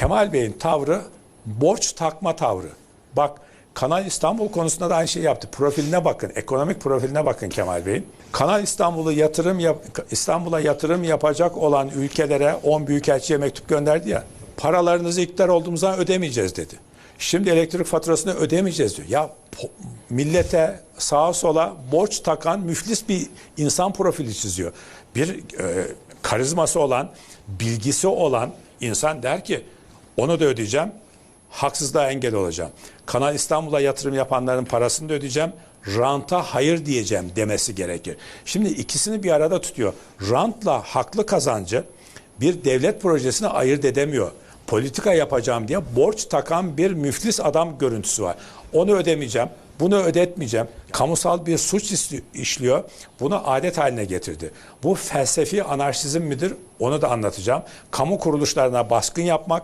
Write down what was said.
Kemal Bey'in tavrı borç takma tavrı. Bak Kanal İstanbul konusunda da aynı şeyi yaptı. Profiline bakın, ekonomik profiline bakın Kemal Bey'in. Kanal İstanbul'u yatırım yap, İstanbul'a yatırım yapacak olan ülkelere 10 büyükelçiye mektup gönderdi ya. Paralarınızı iktidar olduğumuzdan ödemeyeceğiz dedi. Şimdi elektrik faturasını ödemeyeceğiz diyor. Ya millete sağa sola borç takan müflis bir insan profili çiziyor. Bir e, karizması olan, bilgisi olan insan der ki onu da ödeyeceğim, haksızlığa engel olacağım. Kanal İstanbul'a yatırım yapanların parasını da ödeyeceğim, ranta hayır diyeceğim demesi gerekir. Şimdi ikisini bir arada tutuyor. Rantla haklı kazancı bir devlet projesini ayırt edemiyor. Politika yapacağım diye borç takan bir müflis adam görüntüsü var. Onu ödemeyeceğim, bunu ödetmeyeceğim. Kamusal bir suç işliyor. Bunu adet haline getirdi. Bu felsefi anarşizm midir? Onu da anlatacağım. Kamu kuruluşlarına baskın yapmak,